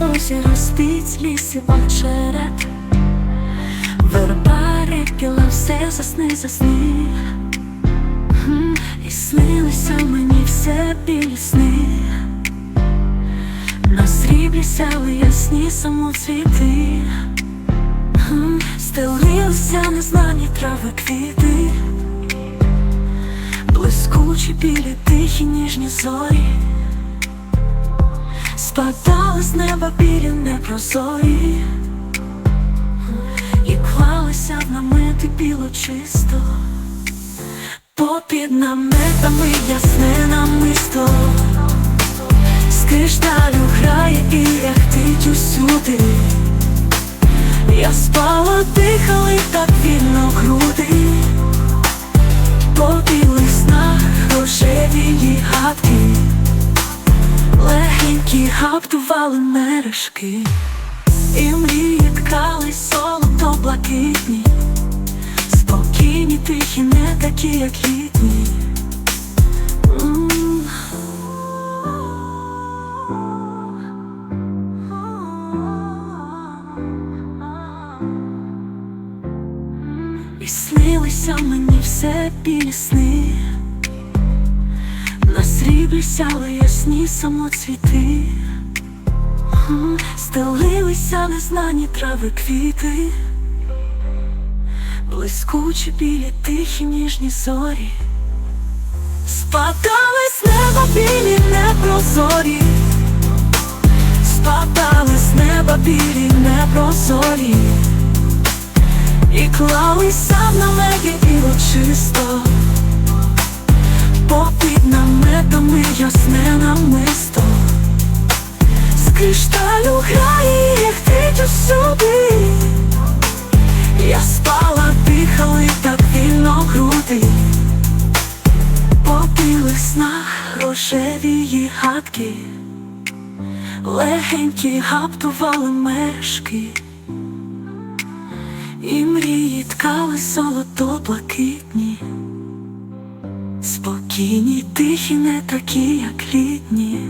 озеро спить, ліси очерет Верба репіла, все засни, засни. І снилися мені все білі сни. На сріблі сяли ясні самоцвіти. Стелилися незнані трави квіти. Блискучі білі тихі ніжні зорі Спадали з неба білі непрозорі І клалися в намети біло чисто. Попід наметами ясне намисто. З кришталю грає і яхтить усюди. Я спала, дихали так вільно груди Легенькі гаптували мережки. І мрії ткали солото блакитні. Спокійні, тихі, не такі, як літні. І снилися мені все білі сни На сріблі сяли ясні самоцвіти. Стелилися незнані трави квіти. Блискучі білі тихі ніжні зорі. Спадали з неба білі непрозорі. Спадали з неба білі непрозорі. І клалися в намети біло кришталю грає і яхтить усюди Я спала, дихали так вільно груди. По білих снах рожеві гадки. Легенькі гаптували мешки. І мрії ткали золото блакитні Спокійні, тихі, не такі, як літні